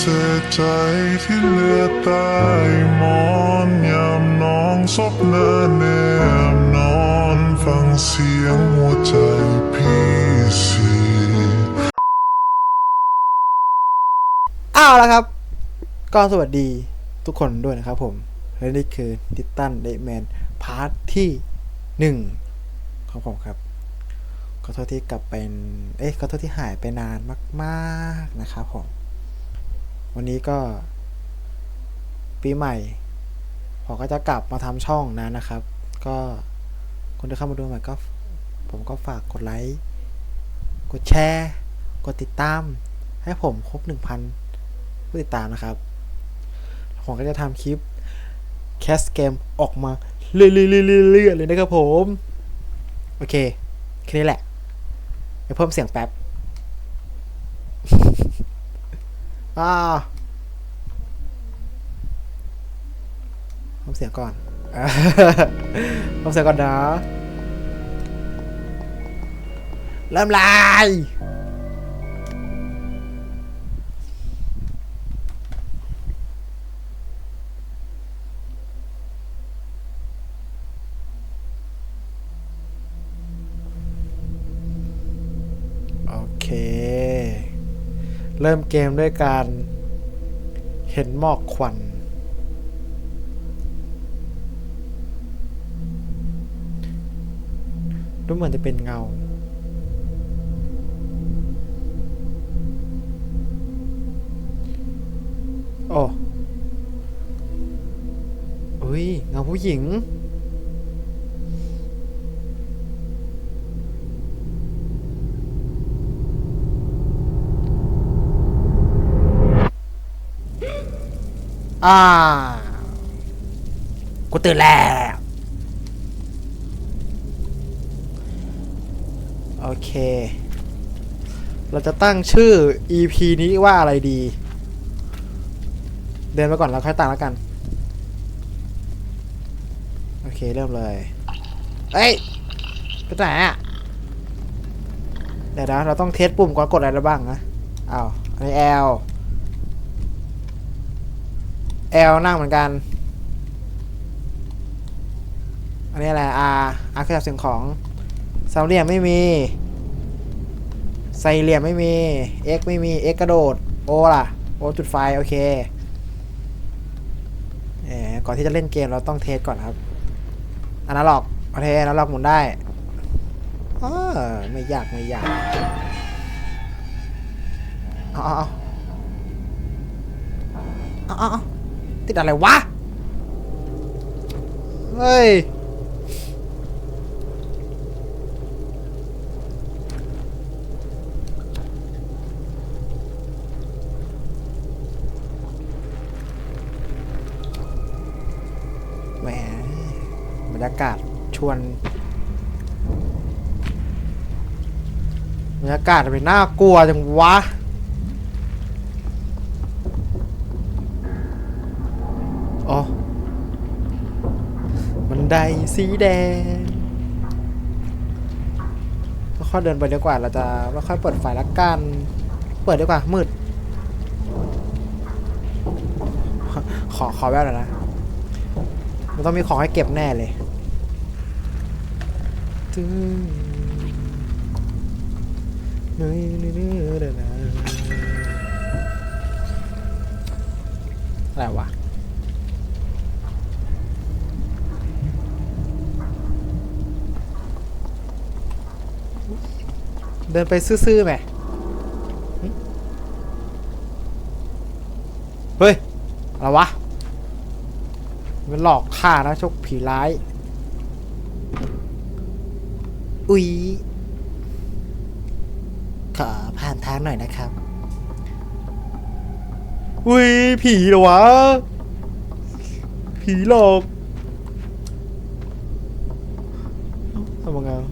เสียใจที่เลือใต้หมอนยามน้องซบหน้าแนมนอนฟังเสียงหัวใจพี่สีอ้าวแล้วครับ ก็สวัสดีทุกคนด้วยนะครับผม และนี่คือดิตันเดแมนพาร์ทที่หนึ่งของผมครับขอโทษที่กลับเป็น เอ๊ะขอโทษที่หายไปนานมาก ๆ นะครับผม วันนี้ก็ ปีใหม่ผมก็จะกลับมาทำช่องนะนะครับ ก็คนที่เข้ามาดูใหม่ก็ ผมก็ฝากกดไลค์กดแชร์กดติดตาม ให้ผมครบ 1,000 ผู้ติดตามนะครับ ผมก็จะทำคลิปแคสเกมออกมาเรื่อยๆเลยนะครับผม โอเค แค่นี้แหละเดี๋ยวเพิ่มเสียงแป๊บ อ่าเพิ่มเสียงก่อนเพิ่มเสียงก่อนนะเริ่มไลา เริ่มเกมด้วยการเห็นหมอกควัน ดูเหมือนจะเป็นเงา โอ้อุ้ยเงาผู้หญิง อ่ากูตื่นแล้ว โอเค เราจะตั้งชื่อ EP นี้ว่าอะไรดี เดินไปก่อนแล้วค่อยตั้งแล้วกัน โอเค เริ่มเลย เอ้ยไปไหนอะเดี๋ยวนะเราต้องเทสปุ่มก่อนกดอะไรบ้างนะอ้าว อันนี้ L L นั่งเหมือนกัน อันนี้อะไร R R คือจับสิ่งของสามเหลี่ยมไม่มีไสี่เหลี่ยมไม่มี X ไม่มี X กระโดด O ล่ะ O จุดไฟ โอเคแหมก่อนที่จะเล่นเกมเราต้องเทสก่อนครับอนาล็อกโอเคอนาล็อกหมุนได้ออไม่ยากไม่ยากอาเอาเอาเอาเอา ติดอะไรวะ เฮ้ย แหมบรรยากาศชวนบรรยากาศทำไมน่ากลัวจังวะ อ๋อ บันไดสีแดงค่อยเดินไปดีกว่าเราจะไม่ค่อยเปิดไฟละกัน เปิดดีกว่ามืด ขอขอแววหน่อยนะ มันต้องมีของให้เก็บแน่เลยตึ้งเนื้อเนื้อเนื้อเนื้ออะไรวะ เดินไปซื่อๆไหมเฮ้ย อะไรวะ มันหลอกข้านะชกผีร้าย อุ๊ย ขอผ่านทางหน่อยนะครับ อุ๊ย ผีเหรอวะ ผีหลอกเอ้าทำยังไงวะ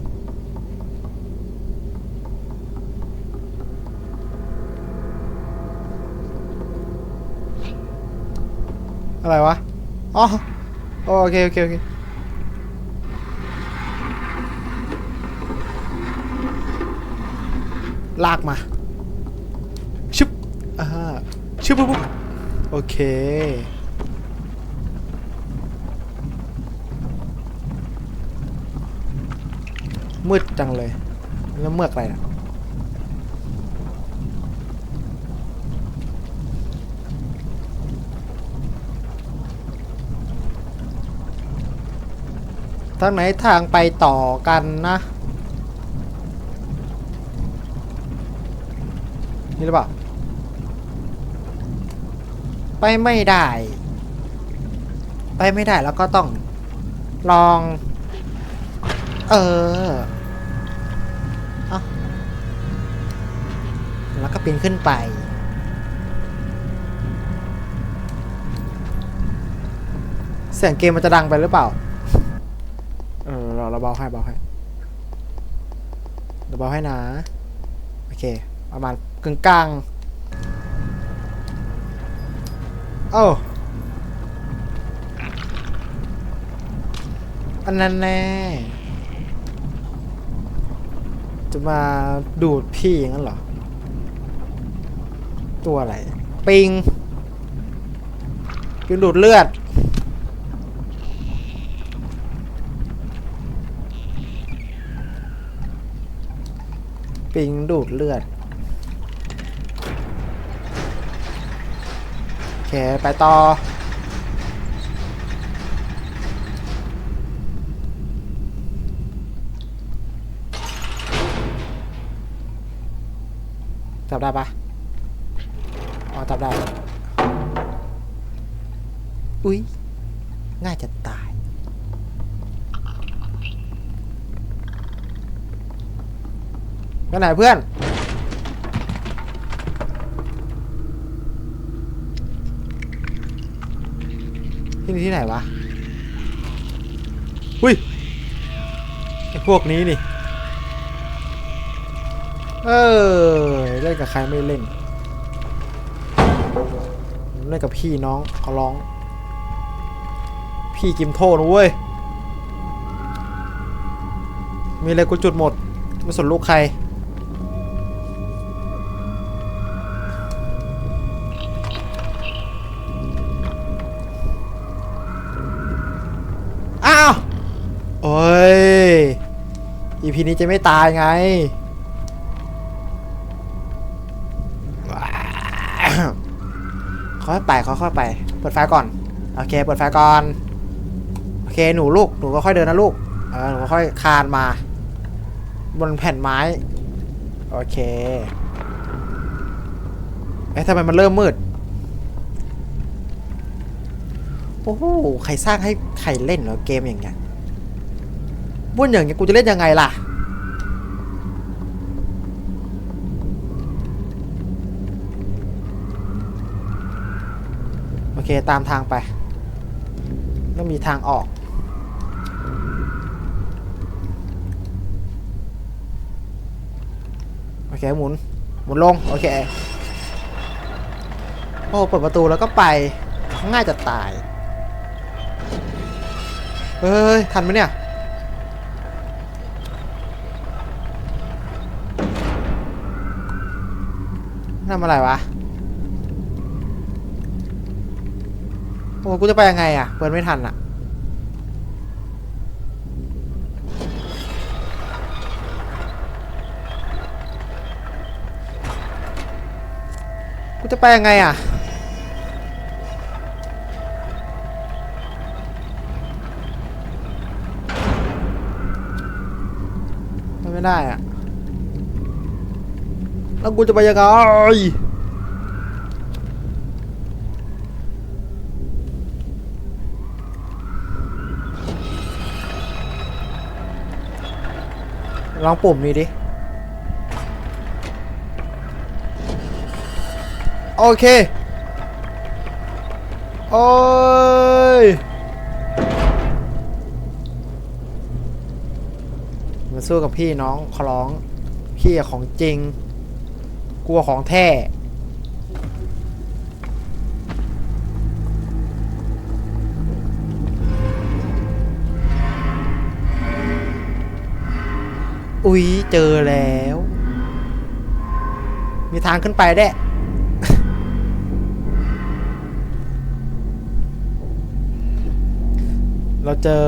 อะไรวะ อ๋อ โอเค โอเค โอเค ลากมา ชึบอ่าชื่อปุ๊บปุ๊บโอเคมืดจังเลย แล้วเมือกอะไรนะ ทางไหนทางไปต่อกันนะนี่หรือเปล่า ไปไม่ได้ ไปไม่ได้แล้วก็ต้องลอง เออเอาแล้วก็ปีนขึ้นไป เสียงเกมมันจะดังไปหรือเปล่า เราเราเบาให้เบาให้เราเบาให้นะโอเค ประมาณกึ่งกลางโอ้าอันนั้นแน่จะมาดูดพี่อย่างนั้นเหรอ ตัวอะไร ปิงปิงดูดเลือด ปิงดูดเลือด โอเค ไปต่อ จับได้ปะอ๋อ จับได้ อุ๊ยง่ายจะตาย ไปไหนเพื่อน ที่นี่ที่ไหนวะอุ้ยไอพวกนี้นี่ เออเล่นกับใครไม่เล่นเล่นกับพี่น้องขอร้อง พี่กิมโทษนะเว้ย มีอะไรกูจุดหมดไม่สนลูกใคร อีพีนี้จะไม่ตายไง ค่อยไปค่อยๆไป เปิดไฟก่อน โอเค เปิดไฟก่อน โอเค หนูลูก หนูก็ค่อยเดินนะลูก เออ หนูก็ค่อยคานมา บนแผ่นไม้ โอเค เอ๊ะทำไมมันเริ่มมืด โอ้โห ใครสร้างให้ใครเล่นเหรอเกมอย่างเงี้ย บุญอย่างเงี้ยกูจะเล่นยังไงล่ะ โอเคตามทางไปต้องมีทางออก โอเคหมุน หมุนลง โอเค โอ้เปิดประตูแล้วก็ไป ง่ายจะตายเฮ้ย ทันไหมเนี่ย ทำอะไรวะ โอ้กูจะไปยังไงอะ เปิดไม่ทันอะ กูจะไปยังไงอะไม่ได้อะ แล้วกูจะไปยังไงลองปุ่มนี้ดิ โอเค โอ้ย มาสู้กับพี่น้องขอร้อง พี่ของจริง กลัวของแท้อุ๊ย เจอแล้ว มีทางขึ้นไปได้เราเจอ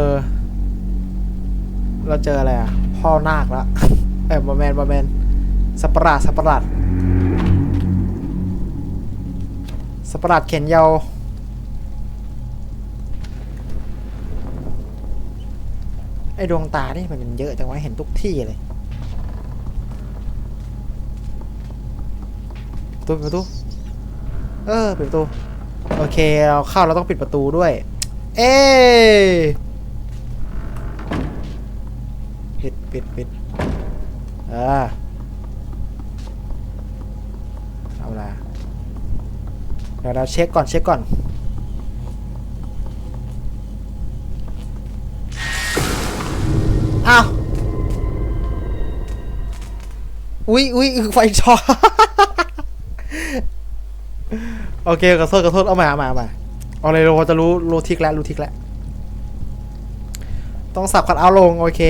เราเจออะไรอะ พ่อนาคละเออบอแมนบอแมนสัปราสัปรัด สัตว์ประหลาดเข็นเยาวไอ้ดวงตานี่มันเยอะจังวะเห็นทุกที่เลยประตูปิดประตูเออปิดประตูโอเคเราเข้าเราต้องปิดประตูด้วย เอ้ยปิดปิดปิดออเอาละ เดี๋ยวเราเช็คก่อนเช็คก่อน อ้าว อุ้ยอุ้ยไฟช็อตโอเคขอโทษขอโทษเอาใหม่เอาหม่เอาม่เอาเลยเราจะรู้รู้ทิกแล้วรู้ทิกแล้ว ต้องสับคัดเอาลง โอเค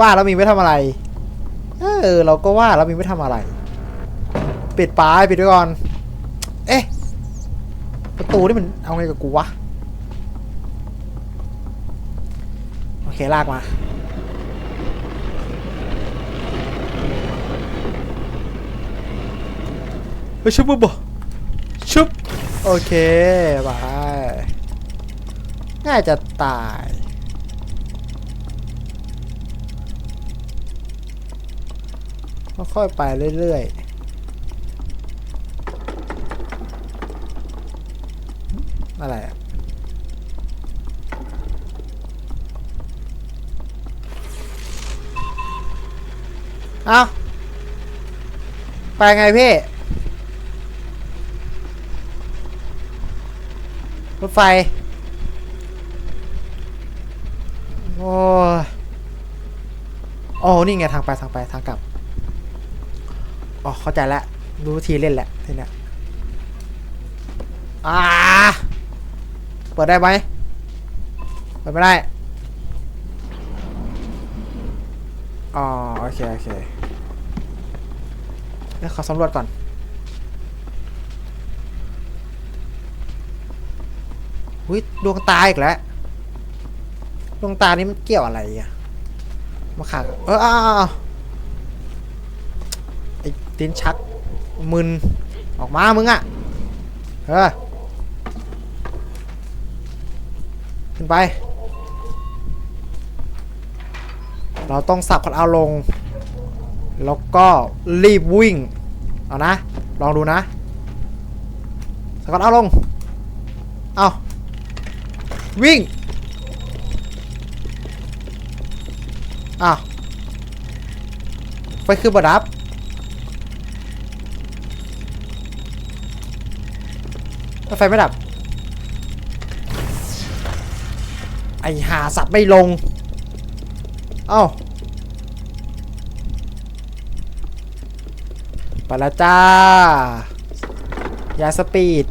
ว่าแล้วมีไว้ทำอะไร เออ เราก็ว่าแล้วมีไว้ทำอะไร ปิดปลายปิดไว้ก่อน เอ๊ะ ตูนี่มันเอาไงกับกูวะ โอเค ลากมา เฮ้ยชุบปุ๊บบ่ชุบ โอเคไปง่ายจะตายค่อยๆไปเรื่อยๆ อะไรอะเอ้าไปไงพี่ รถไฟ โอ้โอ้นี่ไงทางไปทางไปทางกลับ อ๋อ เข้าใจแล้วรู้วิธีเล่นแหละทีเนี้ยอ่า เปิดได้ไหมเปิดไม่ได้ อ๋อ โอเค โอเคเดี๋ยวขอสำรวจก่อนอุ้ยดวงตาอีกแล้ว ดวงตานี้มันเกี่ยวอะไรอะมาขาดเอออ้าวไอ้ตินชักมึนออกมามึงอะเออ ขึ้นไป เราต้องสับคันเอาลง แล้วก็รีบวิ่ง เอานะ ลองดูนะสับคันเอาลง เอาวิ่งอ้าวไฟคือบดับถ้าไฟไม่ดับ ไอหาสัตว์ไม่ลง เอ้าไปล้วจ้า ยาสปีด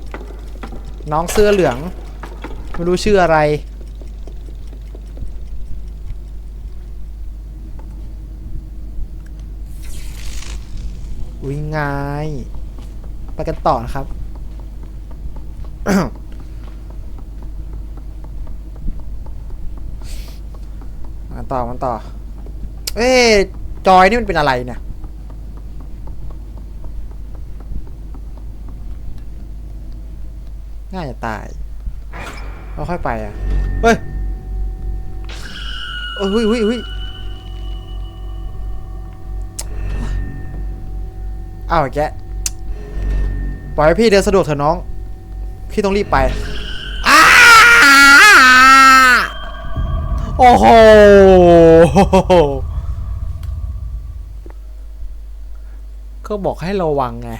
น้องเสื้อเหลือง ไม่รู้ชื่ออะไรอุ้ยง่าย ไปกันต่อนะครับ มาต่อมันต่อ เอ้ยจอยนี่มันเป็นอะไรเนี่ยง่ายจะตายเราค่อยไปอะ เฮ้ยเฮ้ยเฮ้ยเฮ้ยอ้าวแกปล่อยให้พี่เดินสะดวกเถอะน้อง พี่ต้องรีบไป โอ้โห ก็บอกให้ระวังไง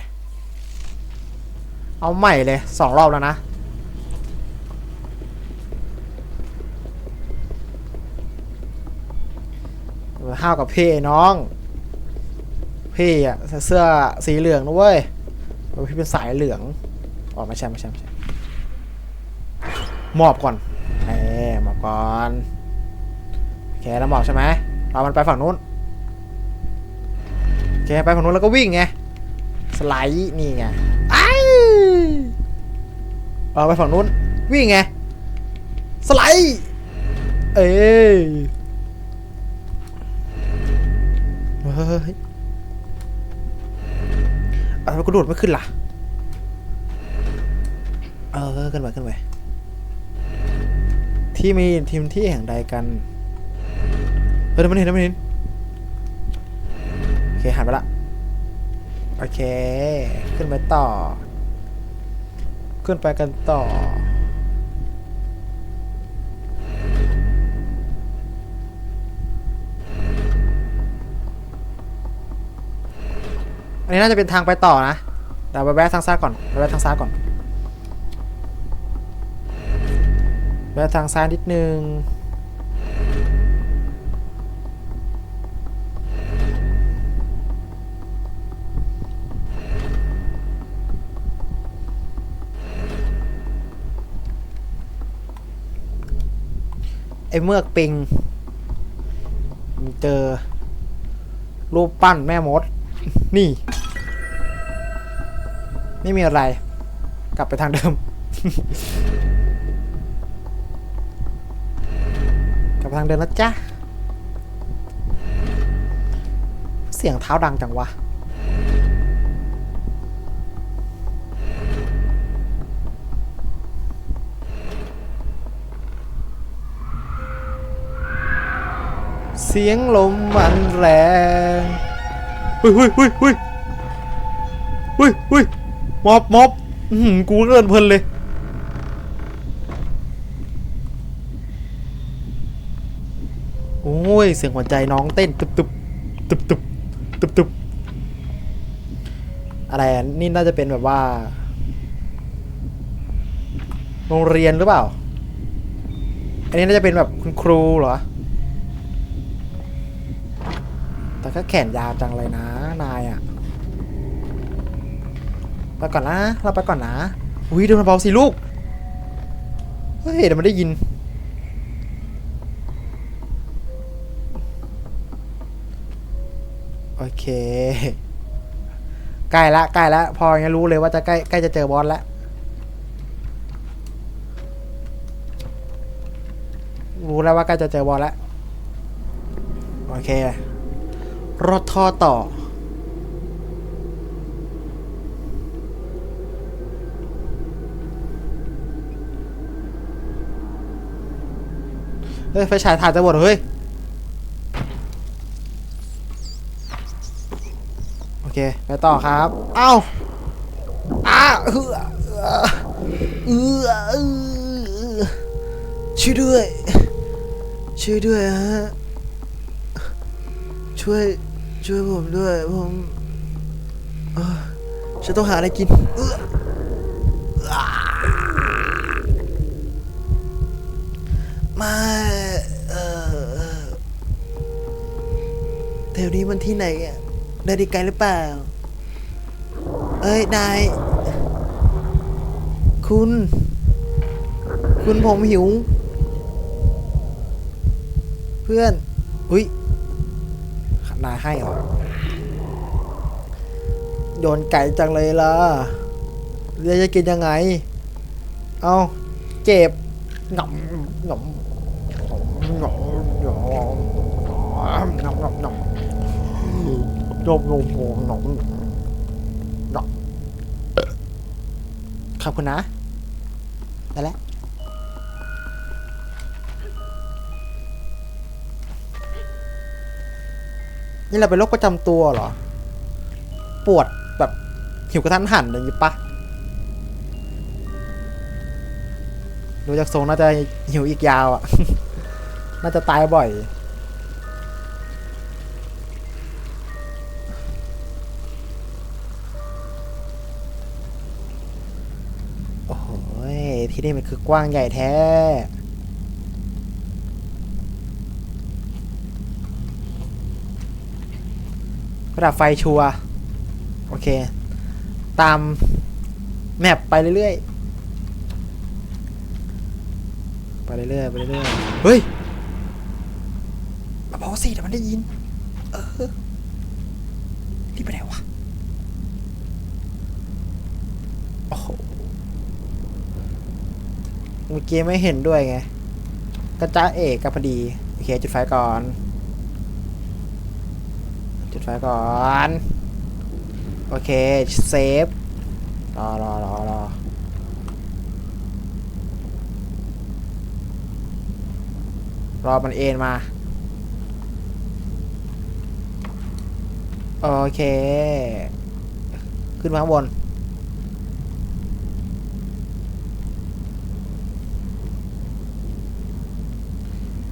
เอาใหม่เลยสองรอบแล้วนะ ห้าวกับพี่น้อง พี่อะเสื้อสีเหลืองนะเว้ยพี่เป็นสายเหลืองอ๋อไม่ใช่ไม่ใช่ไม่ใช่หมอบก่อนเอ้หมอบก่อน เคแล้วหมอบใช่ไหมเรามันไปฝั่งนู้นโอเคไปฝั่งนู้นแล้วก็วิ่งไงสไลด์นี่ไงไอ้เออไปฝั่งนู้นวิ่งไงสไลด์เอ้ยเฮ้ยเอาทำไมกูโดดไม่ขึ้นล่ะ เออขึ้นไปขึ้นไปที่มีทีมที่แห่งใดกัน เฮ้ยมันเห็นมันเห็นโอเคหันไปละโอเค ขึ้นไปต่อ ขึ้นไปกันต่ออันนี้น่าจะเป็นทางไปต่อนะเดี๋ยวไปแวะทางซ้ายก่อนไปแวะทางซ้ายก่อนแวะทางซ้ายนิดนึง ไอ้เมือกปิง เจอ รูปปั้นแม่มด นี่ ไม่มีอะไร กลับไปทางเดิม กลับไปทางเดิมนะจ๊ะ เสียงเท้าดังจังวะ เสียงลมมันแรงเฮ้ยเฮ้ยเฮ้ยเฮ้ยเฮ้ยเฮ้ยมอบมอบอื้อหือกูเกินเพลินเลย โอ้ย เสียงหัวใจน้องเต้นตึบตึบตึบตึบตึบตึบอะไรอะนี่น่าจะเป็นแบบว่า โรงเรียนหรือเปล่า อันนี้น่าจะเป็นแบบคุณครูเหรอ แต่ ก็แขนยาวจังเลยนะนายอะไปก่อนนะเราไปก่อนนะอุ้ยเดินเบาสิลูกเฮ้ยเดี๋ยวมันได้ยินโอเคใกล้ละใกล้ละพออย่างนี้รู้เลยว่าจะใกล้ใกล้จะเจอบอสละรู้แล้วว่าใกล้จะเจอบอสละโอเค รถท่อต่อ เฮ้ย ไฟฉายถ่ายจะหมดเหรอเฮ้ย โอเค ไปต่อครับ เอ้าอ้าเออเออเออเออช่วยด้วย ช่วยด้วยฮะ ช่วย ช่วยผมด้วย ผมเอ่อฉันต้องหาอะไรกินเอื้ออ่าไม่เออแถวนี้มันที่ไหนอะได้ดีไกลหรือเปล่า เอ้ย นาย คุณ คุณผมหิว เพื่อน อุ้ย นายให้เหรอโยนไก่จังเลยล่ะเรียกจะกินยังไง เอาเจ็บหน่อมหน่อมหน่อมหน่อมหน่อมหน่อมหน่อมหน่อมหน่อมหน่อมหน่อมหน่อมหน่อมขอบคุณนะได้แล้ว นี่เราเป็นโรคประจำตัวเหรอ ปวดแบบหิวกระทันหันอย่างนี้ปะดูจากทรงน่าจะหิวอีกยาวอะ่ะ น่าจะตายบ่อย โอ้โหที่นี่มันคือกว้างใหญ่แท้ ระดับไฟชัวโอเค ตามแมปไปเรื่อยๆ ไปเรื่อยๆ ไปเรื่อยๆ เฮ้ย มาบอสิเดี๋ยวมันได้ยิน เออรีบไปไหนวะ โอ้โหเมื่อกี้ไม่เห็นด้วยไงกก็จ้าเอกกับพอดี โอเค จุดไฟก่อน ไฟก่อน โอเค เซฟ รอรอรอรอรอมันเอ็นมา โอเค ขึ้นมาข้างบน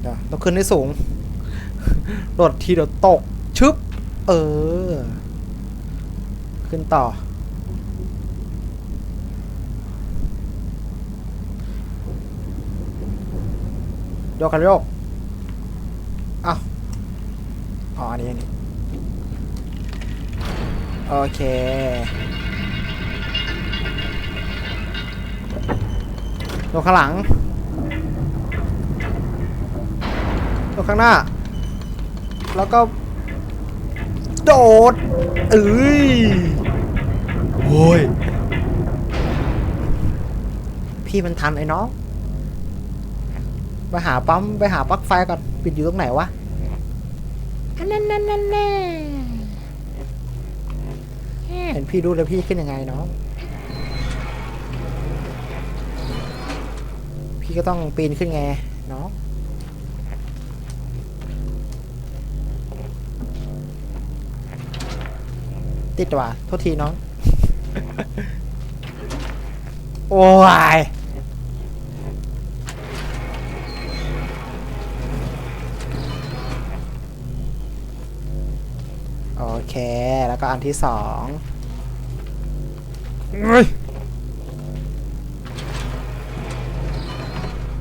เดี๋ยวต้องขึ้นให้สูงโดดทีเดี๋ยวตก ออ ขึ้นต่อ โยกกันโยกอ้าวอ๋ออันนี้อันนี้ โอเคโยกข้างหลังโยกข้างหน้า แล้วก็ โดดเอ้ยโอ้ย พี่มันทันไอ้น้อง ไปหาปั๊ม ไปหาปลั๊กไฟก่อน ปิดอยู่ตรงไหนวะอันนั้นนั่นนั่นแน่เห็นพี่ดูแล้วพี่ขึ้นยังไงน้อง พี่ก็ต้องปีนขึ้นไงน้อง ติดว่ะโทษทีน้อง โอ้ยโอเค แล้วก็อันที่สองเฮ้ย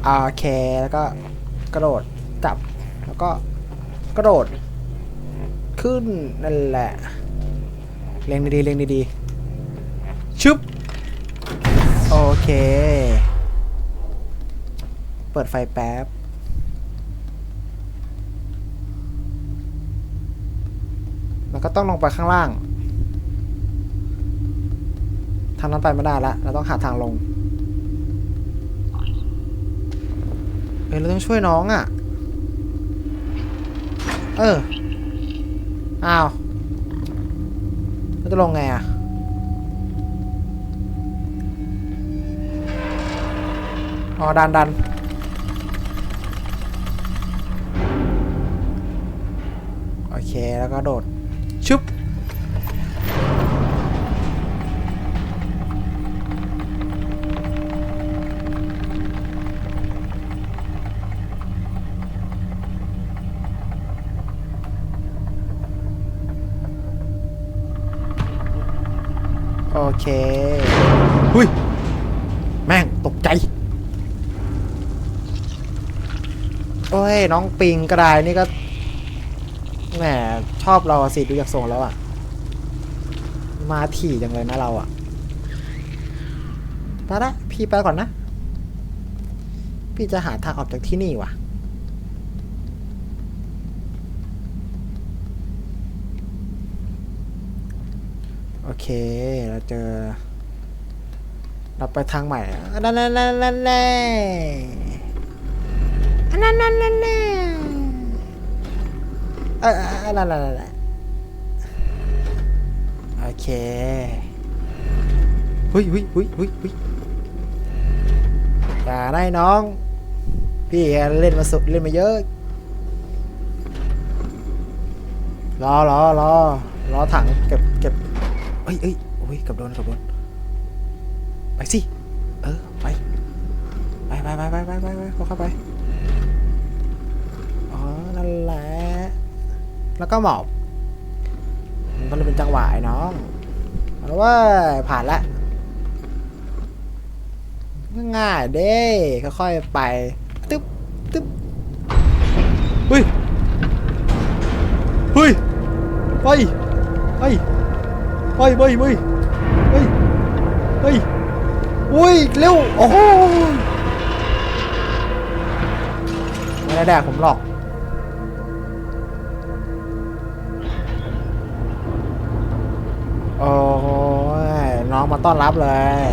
โอเค แล้วก็กระโดดกลับ แล้วก็กระโดด ขึ้นนั่นแหละ เล็งดีๆเล็งดีๆชึบโอเค เปิดไฟแป๊บ มันก็ต้องลงไปข้างล่าง ทางนั้นไปไม่ได้ละเราต้องหาทางลง เอ้ยเราต้องช่วยน้องอะ่ะ เออ อ้าว จะลงไงอะ่ะอ๋อดันดันโอเคแล้วก็โดดชุบ เคหุยแม่งตกใจ โอ้ย น้องปิงกระไดนี่ก็ แหม ชอบเราอสิ ดูจากทรงแล้วอะมาถี่จังเลยนะเราอะไปละพี่ไปก่อนนะ พี่จะหาทางออกจากที่นี่ว่ะ อเค เราเจอ เราไปทางใหม่นั่นนั่นนั่นนั่นนั่นนั่นนั่นนั่นเออเออนั่นนั่นนั่นโอเคหุยหุยหุยหุยหุยอย่าได้น้อง พี่เล่นมาสุดเล่นมาเยอะรอรอรอรอถังเก็บเก็บ อ้ยเอ้ยโอ้ยกับโดนกับโดนไปสิ เออ ไป ไปไปไปไปไปไปไปเข้าไป อ๋อ นั่นแหละ แล้วก็หมอบมันเลยเป็นจังหวะไอ้น้องเอาละว่าผ่านละ ง่ายเด้ค่อยๆไป ตึ๊บตึ๊บเฮ้ย เฮ้ยไปไป ไปไปไปเฮ้ยเฮ้ยอุ้ยเร็วโอ้โหไม่ได้แดกผมหรอกโอ้ยน้องมาต้อนรับเลย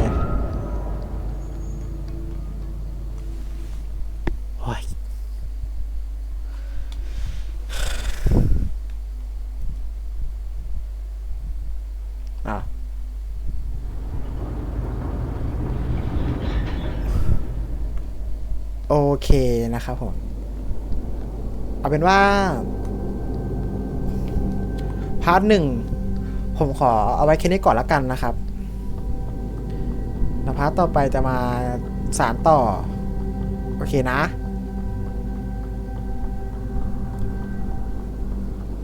โอเคนะครับผม เอาเป็นว่าพาร์ทหนึ่งผมขอเอาไว้แค่นี้ก่อนละกันนะครับแล้วพาร์ทต่อไปจะมาสารต่อ โอเคนะ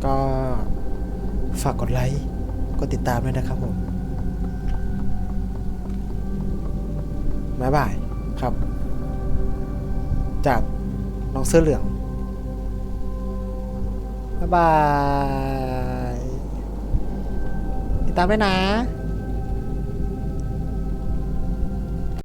ก็ฝากกดไลค์ กดติดตามด้วยนะครับผม บ๊ายบาย จากน้องเสื้อเหลือง บ๊ายบาย ติดตามด้วยนะ